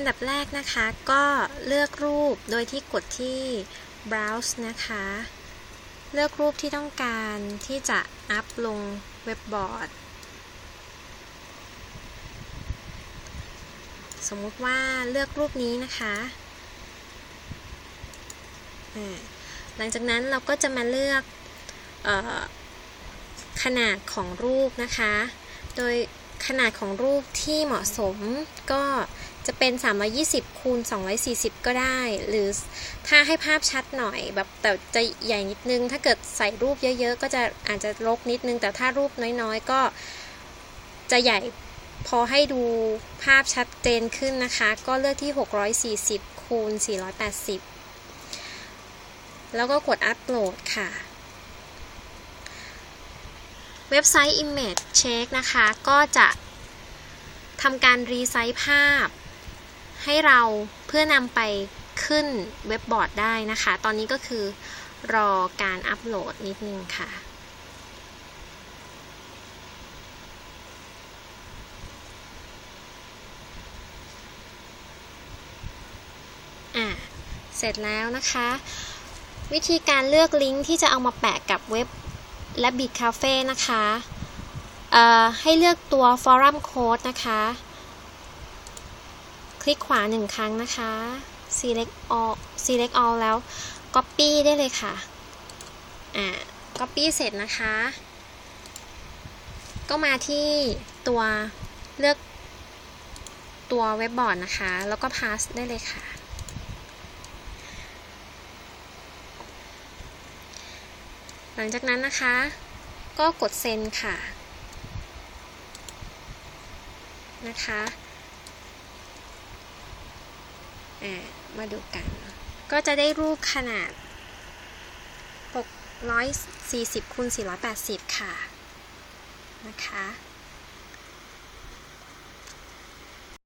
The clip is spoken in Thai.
อันดับแรกนะคะก็เลือกรูปโดยที่กดที่ browse นะคะ เลือกรูปที่ต้องการที่จะอัพลงเว็บบอร์ด สมมุติว่าเลือกรูปนี้นะคะหลังจากนั้นเราก็จะมาเลือกออขนาดของรูปนะคะ โดยขนาดของรูปที่เหมาะสมก็ จะเป็น 320 คูณ 240 ก็ได้ หรือถ้าให้ภาพชัดหน่อยแบบแต่จะใหญ่นิดนึง ถ้าเกิดใส่รูปเยอะๆ ก็จะอาจจะลกนิดนึง แต่ถ้ารูปน้อยๆ ก็จะใหญ่พอให้ดูภาพชัดเจนขึ้นนะคะ ก็เลือกที่ 640 คูณ 480 แล้วก็กดอัปโหลดค่ะเว็บไซต์ Image Check นะคะ ก็จะทำการรีไซต์ภาพ ให้เราเพื่อนำไปขึ้นเว็บบอร์ดได้นะคะ ตอนนี้ก็คือรอการอัปโหลดนิดนึงค่ะอะเสร็จแล้วนะคะ วิธีการเลือกลิงก์ที่จะเอามาแปะกับเว็บและบิ t Cafe นะคะให้เลือกตัว Forum Code นะคะ ลิกขวาหนึ่งครั้งนะคะ select all select all แล้ว copy ได้เลยค่ะ อ่า copy เสร็จนะคะ ก็มาที่ตัวเลือกตัวเว็บบอร์ดนะคะ แล้วก็ pass ได้เลยค่ะ หลังจากนั้นนะคะ ก็กดเซ็นค่ะ นะคะ มาดูกัน ก็จะได้รูปขนาด 640คูณ480 ค่ะ นะคะ